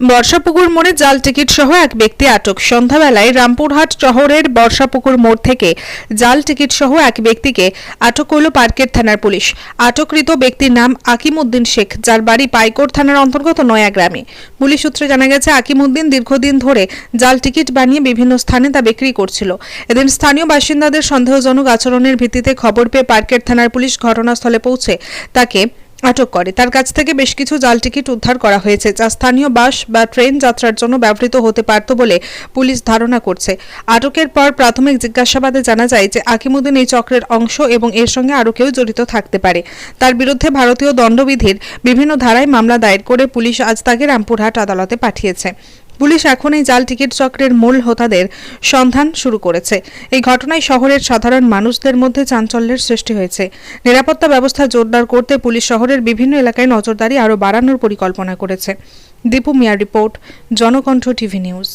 বর্ষাপুকুর মোড়ে জাল টিকিট সহ এক ব্যক্তি আটক। সন্ধ্যাবেলায় রামপুরহাট শহরের বর্ষাপুকুর মোড় থেকে জাল টিকিট সহ এক ব্যক্তিকে আটক করল পার্কের থানার পুলিশ। আটককৃত ব্যক্তির নাম আকিমউদ্দিন শেখ, যার বাড়ি পাইকোট থানার অন্তর্গত নয়া গ্রামে পুলিশ সূত্রে জানা গেছে আকিমউদ্দিন দীর্ঘদিন ধরে জাল টিকিট বানিয়ে বিভিন্ন স্থানে তা বিক্রি করছিল। এদিন স্থানীয় বাসিন্দাদের সন্দেহজনক আচরণের ভিত্তিতে খবর পেয়ে পার্কের থানার পুলিশ ঘটনাস্থলে পৌঁছে তাকে আটক করে। তার কাছ থেকে বেশ কিছু জাল টিকিট উদ্ধার করা হয়েছে, যা স্থানীয় বাস বা ট্রেন যাত্রার জন্য ব্যবহৃত হতে পারত বলে পুলিশ ধারণা করছে। আটকের পর প্রাথমিক জিজ্ঞাসাবাদে জানা যায় যে আকিমুদ্দিন এই চক্রের অংশ এবং এর সঙ্গে আরও কেউ জড়িত থাকতে পারে। তার বিরুদ্ধে ভারতীয় দণ্ডবিধির বিভিন্ন ধারায় মামলা দায়ের করে পুলিশ আজ তাকে রামপুরহাট আদালতে পাঠিয়েছে। পুলিশ এখন এই জাল টিকিট চক্রের মূল হোতাদের সন্ধান শুরু করেছে। এই ঘটনায় শহরের সাধারণ মানুষদের মধ্যে চাঞ্চল্যের সৃষ্টি হয়েছে। নিরাপত্তা ব্যবস্থা জোরদার করতে পুলিশ শহরের বিভিন্ন এলাকায় নজরদারি আরও বাড়ানোর পরিকল্পনা করেছে। দীপু মিয়ার রিপোর্ট, জনকণ্ঠ টিভি নিউজ।